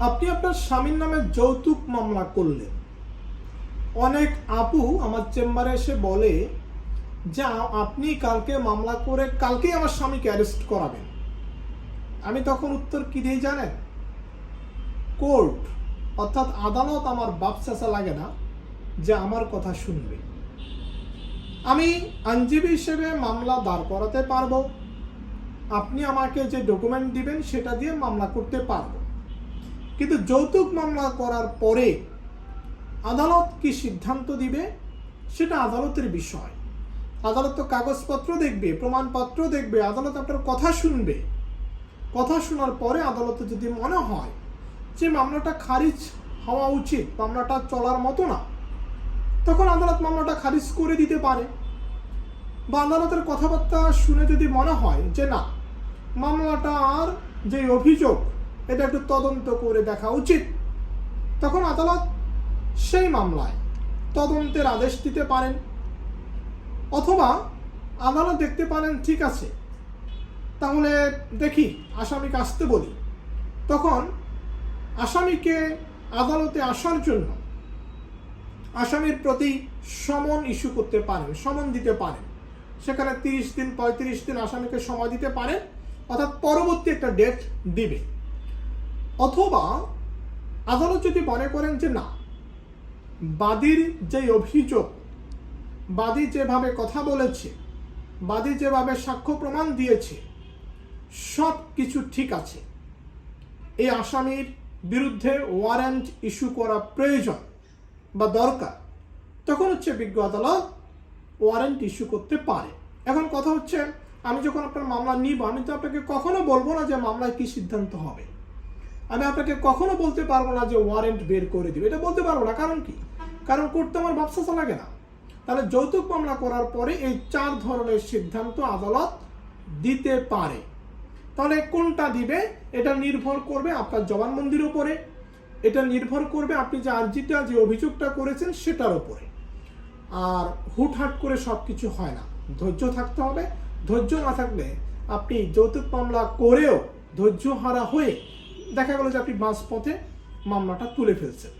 আপনি আপনার স্বামীর নামে যৌতুক মামলা করলেন। অনেক আপু আমার চেম্বারে এসে বলে, যে, আপনি কালকে মামলা করে, কালকেই আমার স্বামীকে অ্যারেস্ট করাবেন। আমি তখন উত্তর কি দিয়ে জানেন? কোর্ট, অর্থাৎ আদালত আমার বাপ চাচা লাগে না যে আমার কথা শুনবে। আমি আইনজীবী হিসেবে মামলা দাঁড় করাতে পারব। আপনি আমাকে যে ডকুমেন্ট দিবেন সেটা দিয়ে মামলা করতে পারব। কিন্তু যৌতুক মামলা করার পরে আদালত কি সিদ্ধান্ত দিবে, সেটা আদালতের বিষয়। আদালত তো কাগজপত্র দেখবে, প্রমাণপত্র দেখবে, আদালত আপনার কথা শুনবে। কথা শোনার পরে আদালতে যদি মনে হয় যে মামলাটা খারিজ হওয়া উচিত, মামলাটা চলার মতো না, তখন আদালত মামলাটা খারিজ করে দিতে পারে। বা আদালতের কথাবার্তা শুনে যদি মনে হয় যে না, মামলাটা আর যে অভিযোগ এটা একটু তদন্ত করে দেখা উচিত। তখন আদালত সেই মামলায় তদন্তের আদেশ দিতে পারেন, অথবা আদালত দেখতে পারেন, ঠিক আছে, তাহলে দেখি আসামিকে আসতে বলি। তখন আসামিকে আদালতে আসার জন্য আসামির প্রতি সমন ইস্যু করতে পারেন, সমন দিতে পারেন। সেখানে তিরিশ দিন, পঁয়ত্রিশ দিন আসামিকে সময় দিতে পারেন, অর্থাৎ পরবর্তী একটা ডেট দিবে। অথবা আদালত যদি মনে করেন যে না, বাদীর যে অভিযোগ, বাদী যেভাবে কথা বলেছে, বাদী যেভাবে সাক্ষ্য প্রমাণ দিয়েছে, সব কিছু ঠিক আছে। এই আসামির বিরুদ্ধে ওয়ারেন্ট ইস্যু করা প্রয়োজন বা দরকার। তখন হচ্ছে বিজ্ঞ আদালত ওয়ারেন্ট ইস্যু করতে পারে। এখন কথা হচ্ছে, আমি যখন আপনার মামলা নিব, আমি তো আপনাকে কখনো বলব না যে মামলায় কি সিদ্ধান্ত হবে। আমি আপনাকে কখনো বলতে পারব না যে ওয়ারেন্ট বের করে দিবে। এটা বলতে পারব না। কারণ কি? কারণ করতে আমার ব্যবসা লাগে না। তাহলে যৌতুক মামলা করার পরে এই চার ধরনের সিদ্ধান্ত আদালত দিতে পারে। তাহলে কোনটা দিবে? এটা নির্ভর করবে আপনার জবানবন্দির উপরে। এটা নির্ভর করবে আপনি যে আর্জিটা, যে অভিযোগটা করেছেন সেটার উপরে। আর হুটহাট করে সব কিছু হয় না। ধৈর্য থাকতে হবে। ধৈর্য না থাকলে আপনি যৌতুক মামলা করেও ধৈর্য হারা হয়ে দেখা গেল যে আপনি বাস পথে মামলাটা তুলে ফেলছেন।